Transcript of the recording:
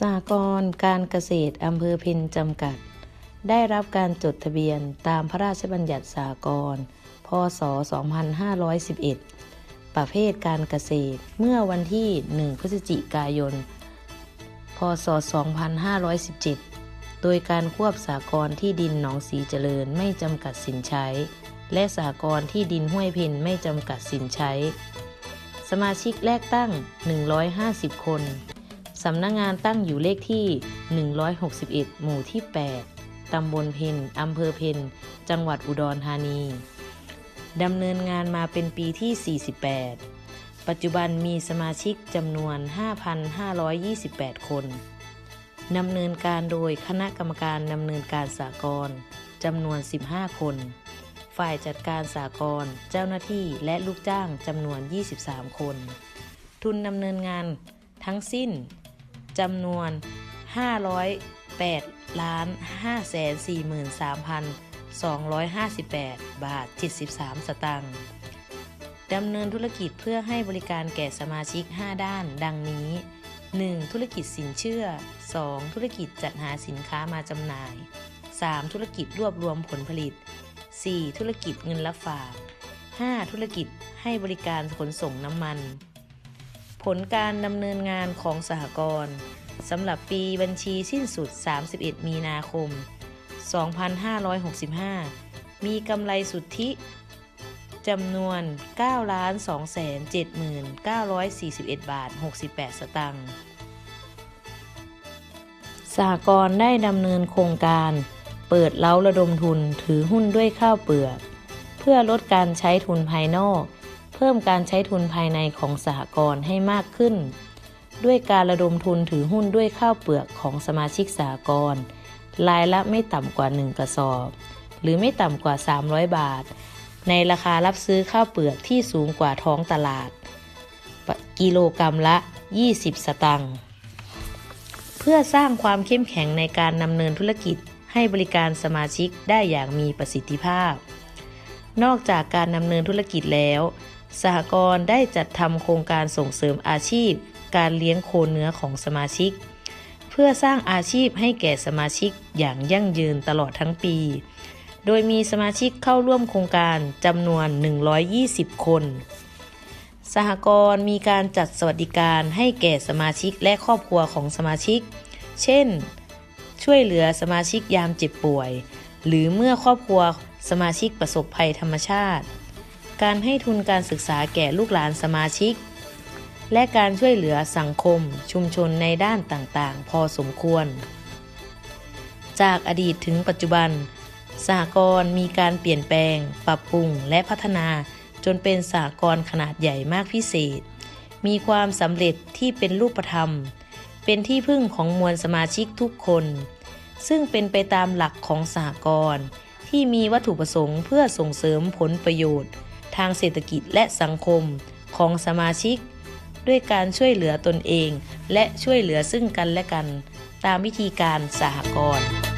สหกรณ์การเกษตรอำเภอเพ็ญจำกัด ได้รับการจดทะเบียนตามพระราชบัญญัติสหกรณ์พศ 2511 ประเภทการเกษตรเมื่อวันที่ 1 พฤศจิกายน พศ 2517 โดยการควบสหกรณ์ที่ดินหนองสีเจริญไม่จำกัดสินใช้ และสหกรณ์ที่ดินห้วยเพ็ญไม่จำกัดสินใช้ สมาชิกแรกตั้ง 150 คน สำนักงงานตั้งอยู่เลขที่ 161 หมู่ที่ 8 ตำบลเพนอำเภอเพนจังหวัดอุดรธานี ดำเนินงานมาเป็นปีที่ 48 ปัจจุบันมีสมาชิกจำนวน 5,528 คน ดำเนินการโดยคณะกรรมการดำเนินการสากลจำนวน 15 คน ฝ่ายจัดการสากลเจ้าหน้าที่และลูกจ้างจำนวน 23 คน ทุนดำเนินงานทั้งสิ้น จำนวน 508ล้าน543,258 บาท 73 สตางค์ดำเนินธุรกิจเพื่อให้บริการแก่สมาชิก 5 ด้าน ดังนี้ 1. ธุรกิจสินเชื่อ 2. ธุรกิจจัดหาสินค้ามาจำหน่าย 3. ธุรกิจรวบรวมผลผลิต 4. ธุรกิจเงินรับฝาก 5. ธุรกิจให้บริการขนส่งน้ำมัน ผลการดำเนินงานของสหกรณ์สำหรับปีบัญชีสิ้นสุด 31 มีนาคม 2565 มีกำไรสุทธิจำนวน 9 2 7 9 4 1 บาท 68 สตางค์สหกรณ์ได้ดำเนินโครงการ เปิดเล้าระดมทุนถือหุ้นด้วยข้าวเปลือก เพื่อลดการใช้ทุนภายนอก เพิ่มการใช้ทุนภายในของสหกรณ์ให้มากขึ้น ด้วยการระดมทุนถือหุ้นด้วยข้าวเปลือกของสมาชิกสหกรณ์รายละไม่ต่ำกว่า 1 กระสอบ หรือไม่ต่ำกว่า 300 บาท ในราคารับซื้อข้าวเปลือกที่สูงกว่าท้องตลาด กิโลกรรัมละ 20 สตังค์เพื่อสร้างความเข้มแข็งในการดำเนินธุรกิจให้บริการสมาชิกได้อย่างมีประสิทธิภาพ นอกจากการดำเนินธุรกิจแล้ว สหกรณ์ได้จัดทำโครงการส่งเสริมอาชีพ การเลี้ยงโคเนื้อของสมาชิก เพื่อสร้างอาชีพให้แก่สมาชิกอย่างยั่งยืนตลอดทั้งปี โดยมีสมาชิกเข้าร่วมโครงการจำนวน 120 คน สหกรณ์มีการจัดสวัสดิการให้แก่สมาชิกและครอบครัวของสมาชิก เช่น ช่วยเหลือสมาชิกยามเจ็บป่วย หรือเมื่อครอบครัวสมาชิกประสบภัยธรรมชาติ การให้ทุนการศึกษาแก่ลูกหลานสมาชิก และการช่วยเหลือสังคมชุมชนในด้านต่างๆ พอสมควร จากอดีตถึงปัจจุบัน สหกรณ์มีการเปลี่ยนแปลง ปรับปรุงและพัฒนาจนเป็นสหกรณ์ขนาดใหญ่มากพิเศษ มีความสำเร็จที่เป็นรูปธรรม เป็นที่พึ่งของมวลสมาชิกทุกคน ซึ่งเป็นไปตามหลักของสหกรณ์ที่มีวัตถุประสงค์เพื่อส่งเสริมผลประโยชน์ ทางเศรษฐกิจและสังคมของสมาชิก ด้วยการช่วยเหลือตนเอง และช่วยเหลือซึ่งกันและกัน ตามวิธีการสหกรณ์